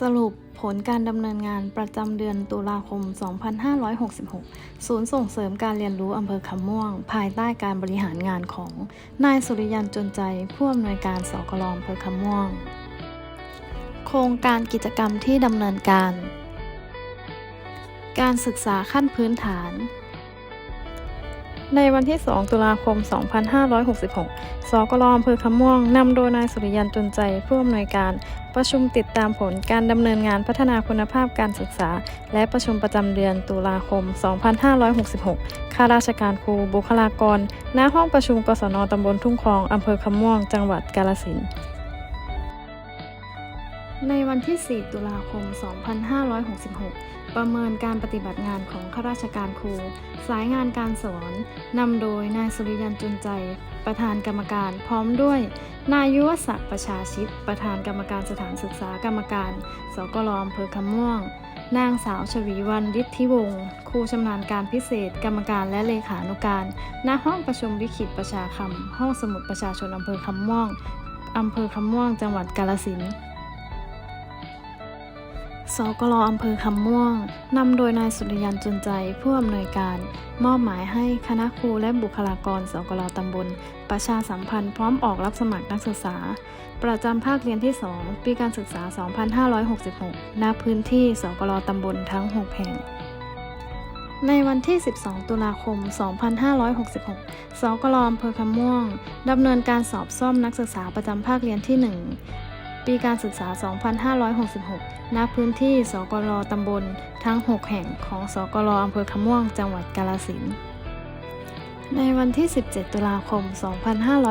สรุปผลการดำเนินงานประจำเดือนตุลาคม 2566 ศูนย์ส่งเสริมการเรียนรู้อำเภอคำม่วง ภายใต้การบริหารงานของ นายสุริยันจนใจ ผู้อำนวยการสกลอำเภอคำม่วง โครงการกิจกรรมที่ดำเนินการ การศึกษาขั้นพื้นฐาน ในวันที่ 2 ตุลาคม 2566 สกลอำเภอคำม่วง นำโดยนายสุริยันจนใจผู้อำนวยการ ประชุมติดตามผลการดำเนินงานพัฒนาคุณภาพการศึกษา และประชุมประจำเดือนตุลาคม 2566 ข้าราชการครู บุคลากร ณ ห้องประชุมกศนตำบลทุ่งคลอง อำเภอคำม่วง จังหวัดกาฬสินธุ์ ในวันที่ 4 ตุลาคม 2566 ประเมินการปฏิบัติงานของข้าราชการครู สายงานการสอน นำโดยนายสุริยันจุนใจ ประธานกรรมการ พร้อมด้วย นายยุวศักดิ์ประชาชิต ประธานกรรมการสถานศึกษากรรมการ สกลอำเภอคำม่วง นางสาวชวีวันฤทธิวงศ์ ครูชำนาญการพิเศษ กรรมการและเลขานุการ ณ ห้องประชุมวิคิตประชาคำ ห้องสมุดประชาชนอำเภอคำม่วงอำเภอคำม่วง จังหวัดกาฬสินธุ์ สกลอำเภอคำม่วง นำโดยนายสุริยันจุนใจ ผู้อำนวยการ มอบหมายให้คณะครูและบุคลากรสกลตำบล ประชาสัมพันธ์พร้อมออกรับสมัครนักศึกษา ประจำภาคเรียนที่ 2 ปีการศึกษา 2566 ณ พื้นที่สกลตำบลทั้ง 6 แห่งในวันที่ 12 ตุลาคม 2566 สกลอำเภอคำม่วง ดำเนินการสอบซ่อมนักศึกษาประจำภาคเรียนที่ 1 ปีการศึกษา 2566 ณ พื้นที่ สกลตำบล ทั้ง 6 แห่งของ สกลอำเภอคำม่วง จังหวัดกาฬสินธุ์ในวันที่ 17 ตุลาคม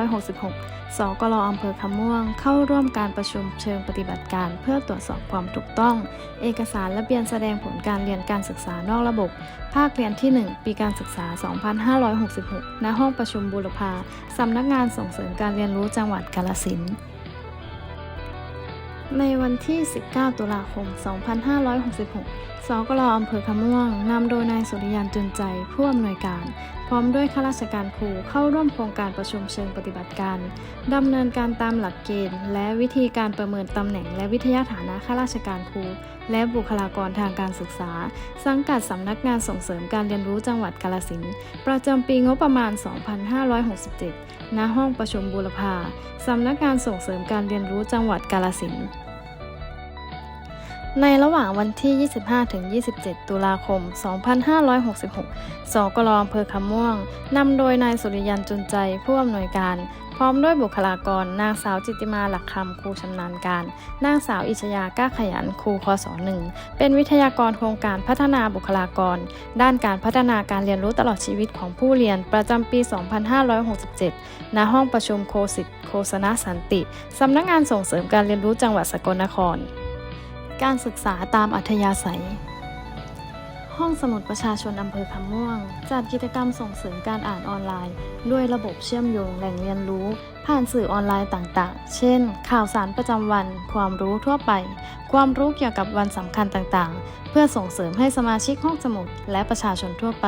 2566 สกลอำเภอคำม่วง เข้าร่วมการประชุมเชิงปฏิบัติการ เพื่อตรวจสอบความถูกต้อง เอกสารและเบียนแสดงผลการเรียนการศึกษานอกระบบ ภาคเรียนที่ 1 ปีการศึกษา 2566 ณ ห้องประชุมบูรพาสำนักงานส่งเสริมการเรียนรู้จังหวัดกาฬสินธุ์ ในวันที่ 19 ตุลาคม 2566 สกลอำเภอคำม่วงนำโดยนายสุริยันจุนใจ ผู้อำนวยการ พร้อมด้วยข้าราชการครูเข้าร่วมโครงการประชุมเชิงปฏิบัติการดำเนินการตามหลักเกณฑ์ และวิธีการประเมินตำแหน่ง และวิทยาฐานะข้าราชการครู และบุคลากรทางการศึกษา สังกัดสำนักงานส่งเสริมการเรียนรู้จังหวัดกาฬสินประจำปีงบประมาณ 2567 ณ ห้องประชุมบูรพาสำนักงานส่งเสริมการเรียนรู้จังหวัดกาฬสิน ในระหว่างวันที่ 25-27 ตุลาคม 2566 สกลอำเภอคำม่วง นำโดยนายสุริยันจุนใจผู้อำนวยการ พร้อมด้วยบุคลากร นางสาวจิติมาหลักคำครูชำนาญการ นางสาวอิชยาก้าขยันครูคศหนึ่ง เป็นวิทยากรโครงการพัฒนาบุคลากร ด้านการพัฒนาการเรียนรู้ตลอดชีวิตของผู้เรียนประจำปี 2567 ณ ห้องประชุมโคสิตโคสนสันติ สำนักงานส่งเสริมการเรียนรู้จังหวัดสกลนคร การศึกษาตามอัธยาศัย ห้องสมุดประชาชนอำเภอคำม่วง จัดกิจกรรมส่งเสริมการอ่านออนไลน์ ด้วยระบบเชื่อมโยงแหล่งเรียนรู้ ผ่านสื่อออนไลน์ต่างๆ เช่น ข่าวสารประจำวัน ความรู้ทั่วไป ความรู้เกี่ยวกับวันสำคัญต่างๆ เพื่อส่งเสริมให้สมาชิกห้องสมุดและประชาชนทั่วไป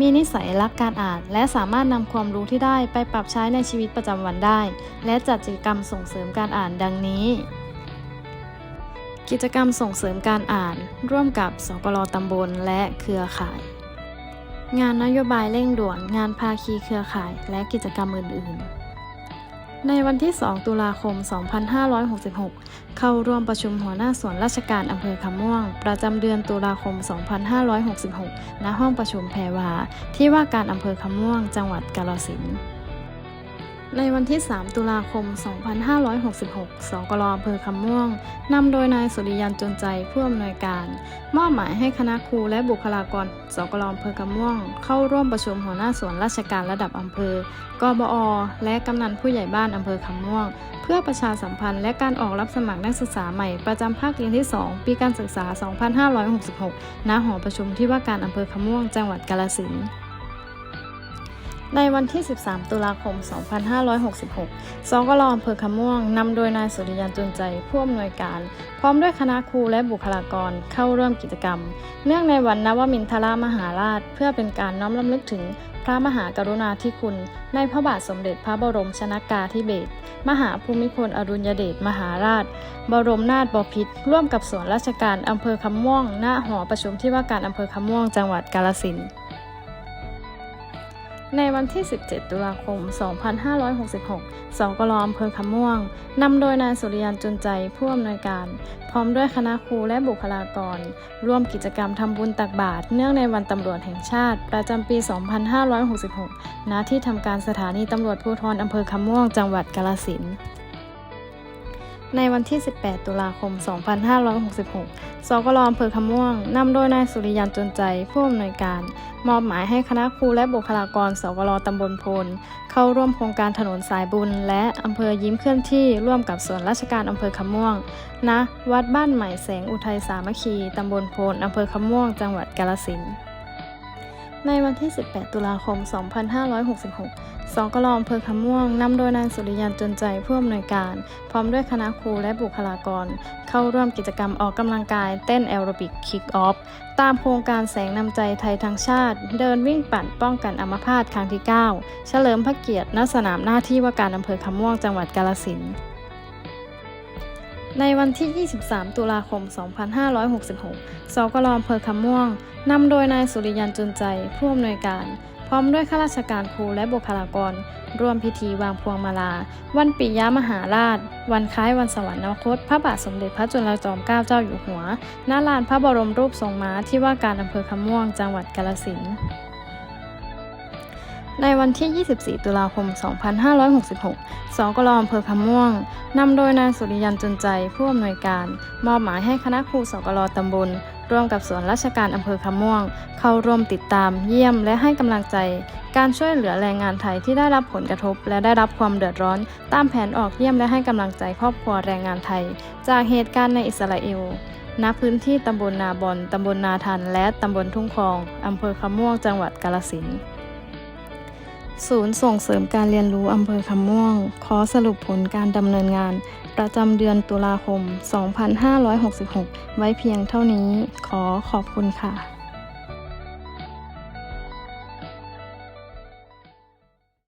มีนิสัยรักการอ่าน และสามารถนำความรู้ที่ได้ไปปรับใช้ในชีวิตประจำวันได้ และจัดกิจกรรมส่งเสริมการอ่านดังนี้ กิจกรรมส่งเสริมการอ่าน ร่วมกับสกลตำบลและเครือข่าย งานนโยบายเร่งด่วน งานภาคีเครือข่าย และกิจกรรมอื่น ๆ ในวันที่ 2 ตุลาคม 2566 เข้าร่วมประชุมหัวหน้าส่วนราชการอำเภอคำม่วง ประจำเดือนตุลาคม 2566 ณ ห้องประชุมแพรวา ที่ว่าการอำเภอคำม่วง จังหวัดกาฬสินธุ์ ในวันที่ 3 ตุลาคม 2566 สกลอำเภอคำม่วง นำโดยนายสุริยันจนใจผู้อำนวยการ มอบหมายให้คณะครูและบุคลากร สกลอำเภอคำม่วง เข้าร่วมประชุมหัวหน้าส่วนราชการระดับอำเภอกบอ และกำนันผู้ใหญ่บ้านอำเภอคำม่วง เพื่อประชาสัมพันธ์และการออกรับสมัครนักศึกษาใหม่ประจำภาคเรียนที่ 2 ปีการศึกษา 2566 ณ หอประชุมที่ว่าการอำเภอคำม่วง จังหวัดกาฬสินธุ์ ในวันที่ 13 ตุลาคม 2566 สกลอำเภอคำม่วง นำโดยนายสุริยันจุนใจ ผู้อำนวยการ พร้อมด้วยคณะครูและบุคลากรเข้าร่วมกิจกรรม เนื่องในวันนวมินทรามหาราช เพื่อเป็นการน้อมรำลึกถึงพระมหากรุณาธิคุณ ในพระบาทสมเด็จพระบรมชนากาธิเบศร มหาภูมิพลอดุลยเดชมหาราช บรมนาถบพิตร ร่วมกับส่วนราชการอำเภอคำม่วงณหอประชุมที่ว่าการอำเภอคำม่วง จังหวัดกาฬสินธุ์ ในวันที่ 17 ตุลาคม 2566 สกลอำเภอคำม่วง นำโดยนายสุริยันจุนใจ ผู้อำนวยการ พร้อมด้วยคณะครูและบุคลากร ร่วมกิจกรรมทำบุญตักบาตรเนื่องในวันตำรวจแห่งชาติ ประจำปี 2566 ณ ที่ทำการสถานีตำรวจภูธรอำเภอคำม่วง จังหวัดกาลสินธุ์ ในวันที่ 18 ตุลาคม 2566 สกลอำเภอคำม่วง นำโดยนายสุริยันจุนใจ ผู้อำนวยการ มอบหมายให้คณะครูและบุคลากร สกลตำบลโพนเข้าร่วมโครงการถนนสายบุญ และอำเภอยิ้มเคลื่อนที่ร่วมกับส่วนราชการอำเภอคำม่วงณวัดบ้านใหม่แสงอุทัยสามัคคี ตำบลโพนอำเภอคำม่วง จังหวัดกาฬสินธุ์ ในวันที่ 18 ตุลาคม 2566 สกลอำเภอคำม่วงนำโดยนายสุริยันจนใจผู้อำนวยการ พร้อมด้วยคณะครูและบุคลากร เข้าร่วมกิจกรรมออกกำลังกายเต้นแอโรบิกคิกออฟ ตามโครงการแสงนำใจไทยทั้งชาติ เดินวิ่งปั่นป้องกันอัมพาตครั้งที่ 9 เฉลิมพระเกียรติณสนามหน้าที่ว่าการอำเภอคำม่วงจังหวัดกาฬสินธุ์ ในวันที่ 23 ตุลาคม 2566 สกลอำเภอคำม่วง นำโดยนายสุริยันจุนใจ ผู้อำนวยการ พร้อมด้วยข้าราชการครูและบุคลากร ร่วมพิธีวางพวงมาลา วันปิยมหาราช วันคล้ายวันสวรรคต พระบาทสมเด็จพระจุลจอมเกล้าเจ้าอยู่หัวณลานพระบรมรูปทรงม้าที่ว่าการอำเภอคำม่วง จังหวัดกาฬสินธุ์ ในวันที่ 24 ตุลาคม 2566 สกลอำเภอคำม่วง นำโดยนายสุริยันจุนใจ ผู้อำนวยการ มอบหมายให้คณะครูสกลตำบล ร่วมกับส่วนราชการอำเภอคำม่วง เข้าร่วมติดตาม เยี่ยม และให้กำลังใจ การช่วยเหลือแรงงานไทยที่ได้รับผลกระทบ และได้รับความเดือดร้อน ตามแผนออกเยี่ยมและให้กำลังใจครอบครัวแรงงานไทย จากเหตุการณ์ในอิสราเอลณพื้นที่ตำบลนาบอน ตำบลนาทัน และตำบลทุ่งคลอง อำเภอคำม่วง จังหวัดกาฬสินธุ์ ศูนย์ส่งเสริมการเรียนรู้อำเภอคำม่วง ขอสรุปผลการดำเนินงาน ประจำเดือนตุลาคม 2566 ไว้เพียงเท่านี้ ขอขอบคุณค่ะ